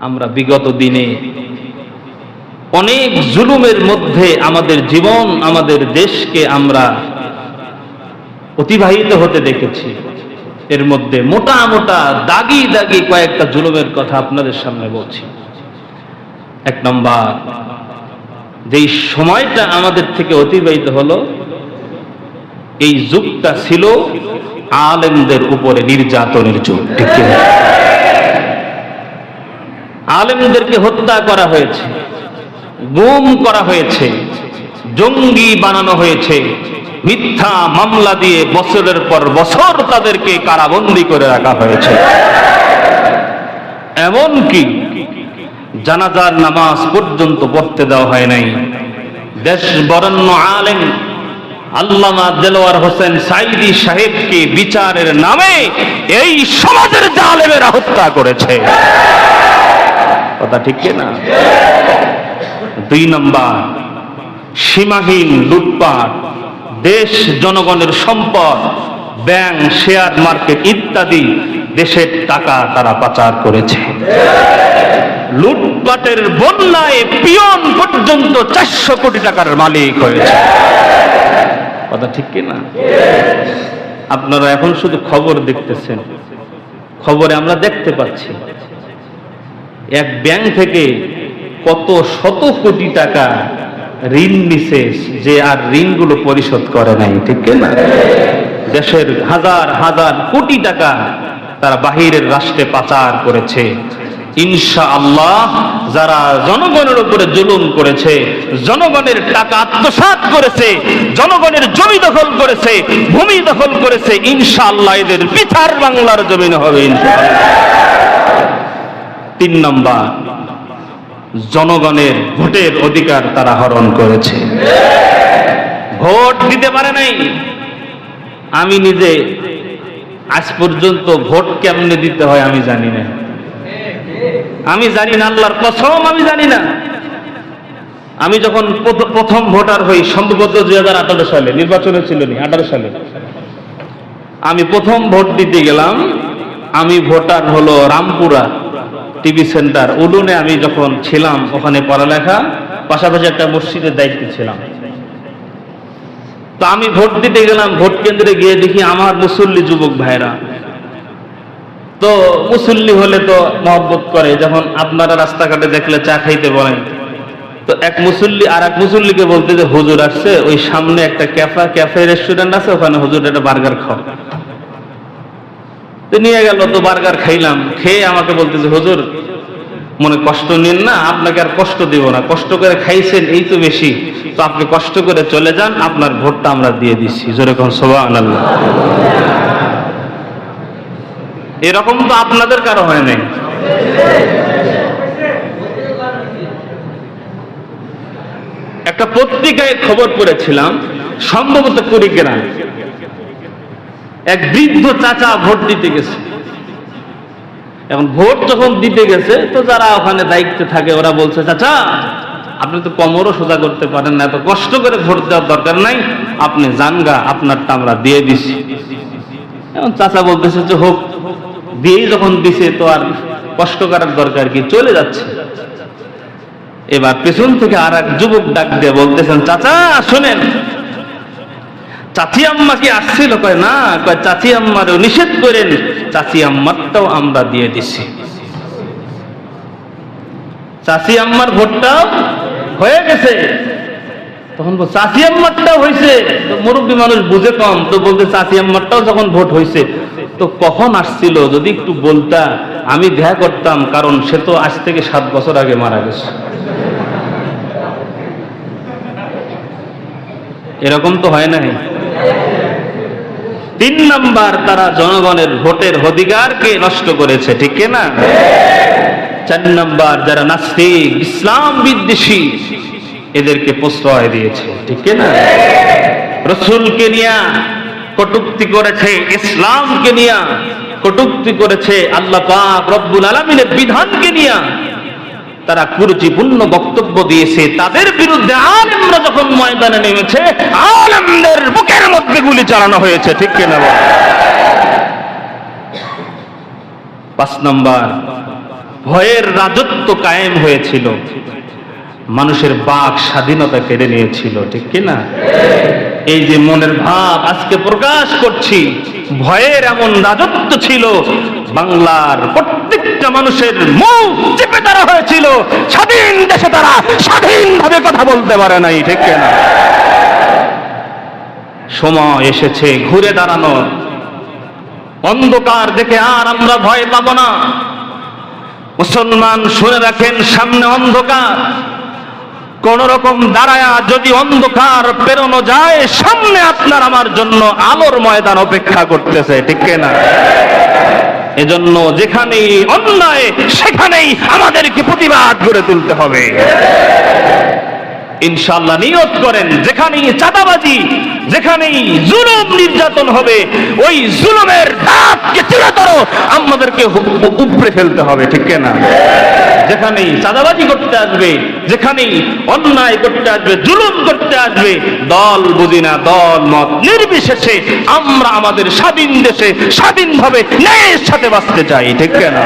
আমরা বিগত দিনে অনেক জুলুমের মধ্যে আমাদের জীবন, আমাদের দেশকে আমরা অতিবাহিত হতে দেখেছি এর মধ্যে মোটা মোটা, দাগি দাগি কয়েকটা জুলুমের কথা আপনাদের সামনে বলছি এক নম্বর, যেই সময়টা আমাদের থেকে অতিবাহিত হলো, এই যুগটা ছিল আলেমদের উপরে নির্যাতনের যুগ, ঠিক? আলেমদেরকে হত্যা করা হয়েছে, গুম করা হয়েছে, জঙ্গি বানানো হয়েছে, মিথ্যা মামলা দিয়ে বছরের পর বছর তাদেরকে কারাবন্দি করে রাখা হয়েছে। এমন কি জানাজার নামাজ পর্যন্ত পড়তে দেওয়া হয় নাই। দেশ বরণ্য আলেম আল্লামা দেলোয়ার হোসেন সাইদি সাহেবকে বিচারের নামে এই সমাজের জালেমেরা হত্যা করেছে। কথা ঠিক না? দুই নম্বর, সীমাহীন লুটপাট, দেশ জনগণের সম্পদ, ব্যাংক, শেয়ার মার্কেট ইত্যাদি দেশের টাকা তারা পাচার করেছে। লুটপাটের বন্যায় পিয়ন পর্যন্ত চারশো কোটি টাকার মালিক হয়েছে। কথা ঠিক না? আপনারা এখন শুধু খবর দেখতেছেন। খবরে আমরা দেখতে পাচ্ছি। এক ব্যাংক থেকে কত শত কোটি টাকা ঋণ নিছে যে আর ঋণগুলো পরিশোধ করে নাই, ঠিক না দেশের হাজার হাজার কোটি টাকা তারা বাহিরের রাষ্ট্রে পাচার করেছে ইনশা আল্লাহ যারা জনগণের উপরে জুলুম করেছে, জনগণের টাকা আত্মসাৎ করেছে, জনগণের জমি দখল করেছে, ভূমি দখল করেছে ইনশা আল্লাহ এদের বিচার বাংলার জমিনে হবে, ইনশাআল্লাহ। তিন নম্বর, জনগণের ভোটের অধিকার তারা হরণ করেছে। ভোট দিতে পারে নাই। আমি নিজে আজ পর্যন্ত ভোট কেমনে দিতে হয় আমি জানি না। আমি জানি না, আল্লাহর কসম আমি জানি না। আমি যখন প্রথ- প্রথম ভোটার হই সম্ভবত দুই হাজার আঠারো সালে, নির্বাচনে ছিল নি, আঠারো সালে। আমি প্রথম ভোট দিতে গেলাম। আমি ভোটার হলো রামপুরা। টিভি সেন্টার উলুনে আমি যখন ছিলাম ওখানে পড়ালেখা, পাশাপাশি একটা মসজিদের দায়িত্বে ছিলাম। তো আমি ভোট দিতে গেলাম, ভোট কেন্দ্রে গিয়ে দেখি আমার মুসল্লি যুবক ভাইরা। তো মুসল্লি হলে তো মহব্বত করে, যখন আপনারা রাস্তাঘাটে দেখলে চা খাইতে বলেন। তো এক মুসল্লি আর এক মুসল্লিকে বলতে যে, হুজুর আসছে, ওই সামনে একটা ক্যাফা, ক্যাফে রেস্টুরেন্ট আছে, ওখানে হুজুর একটা বার্গার খাও। তো নিয়ে গেল তো বার্গার খাইলাম, খেয়ে আমাকে বলতেছে, হুজুর, মনে কষ্ট নিন না, আপনাকে আর কষ্ট দিব না, কষ্ট করে খাইছেন এই তো বেশি, তো আপনি কষ্ট করে চলে যান, আপনার ভোটটা আমরা দিয়ে দিচ্ছি। যেরকম সোভা আল্লাহ এরকম তো আপনাদের কারও হয় নাই। একটা পত্রিকায় খবর পড়েছিলাম, সম্ভবত কুড়িগ্রাম। এক বৃদ্ধ চাচা ভোট দিতে গেছে। এখন ভোট যখন দিতে গেছে, তো যারা ওখানে দায়িত্বে থাকে, ওরা বলছে, চাচা, আপনি তো কমরও সোজা করতে পারেন না, এত কষ্ট করে ভোট দেওয়ার দরকার নাই, আপনি জানগা, আপনারটা আমরা দিয়ে দিছি। এখন চাচা বলতেছে যে হোক, দিয়েই যখন দিছে, তো আর কষ্ট করার দরকার কি? চলে যাচ্ছে। এবার পেছন থেকে আর এক যুবক ডাক দিয়ে বলতেছেন, চাচা, শোনেন চাচি আম্মা কি আসছিল, কয়, না, কয়, চাচি আম্মারও নিষেধ করেন, চাচি আম্মারটাও আমরা দিয়ে দিছি। চাচি আম্মার ভোটটাও হয়ে গেছে। তখন চাচি আম্মারটাও হয়েছে মুরব্বী মানুষ বুঝে কম, তো বলতে চাচি আম্মারটাও যখন ভোট হয়েছে তো কখন আসছিল? যদি একটু বলতা, আমি দেখা করতাম, কারণ সে তো আজ থেকে সাত বছর আগে মারা গেছে। এরকম তো হয় নাই। তিন নাম্বার তারা জনগণের ভোটের অধিকারকে নষ্ট করেছে, ঠিক না? চার নাম্বার যারা নাস্তিক, ইসলাম বিদ্বেষী, এদেরকে প্রশ্রয় দিয়েছে, ঠিক না? রসুলকে নিয়া কটুক্তি করেছে, ইসলামকে নিয়া কটুক্তি করেছে আল্লাহ পাক রব্বুল আলমিনের বিধানকে নিয়া তারা কুরুচিপূর্ণ বক্তব্য দিয়েছে, তাদের বিরুদ্ধে আলেমরা যখন ময়দানে নেমেছে, আলেমদের বুকের মধ্যে গুলি চালানো হয়েছে, ঠিক কিনা? পাঁচ নম্বর, ভয়ের রাজত্ব কায়েম হয়েছিল, মানুষের বাক স্বাধীনতা কেড়ে নিয়েছিল, ঠিক কি না এই যে মনের ভাব আজকে প্রকাশ করছি, ভয়ের এমন রাজত্ব ছিল বাংলার প্রত্যেকটা মানুষের মুখ চেপে ধরা হয়েছিল। স্বাধীন দেশে তারা স্বাধীনভাবে কথা বলতে পারে নাই, ঠিক না সময় এসেছে, ঘুরে দাঁড়ানোর অন্ধকার দেখে আর আমরা ভয় পাব না। মুসলমান শুনে রাখেন, সামনে অন্ধকার। কোন রকম দাঁড়ায়া যদি অন্ধকার পেরোনো যায়, সামনে আপনার আমার জন্য আলোর ময়দান অপেক্ষা করতেছে, ঠিক না এজন্য যেখানেই অন্যায় সেখানেই আমাদেরকে প্রতিবাদ করে তুলতে হবে। ইনশাল্লাহ নিয়ত করেন যেখানেই চাঁদাবাজি যেখানেই জুলুম নির্যাতন হবে, ওই জুলুমের দাঁতকে চিরতর আমাদেরকে উপড়ে ফেলতে হবে, ঠিক না যেখানেই চাঁদাবাজি করতে আসবে, যেখানেই অন্যায় করতে আসবে, জুলুম করতে আসবে, দল বুঝি না দল মত নির্বিশেষে আমরা আমাদের স্বাধীন দেশে স্বাধীনভাবে ন্যায়ের সাথে বাঁচতে চাই, ঠিক না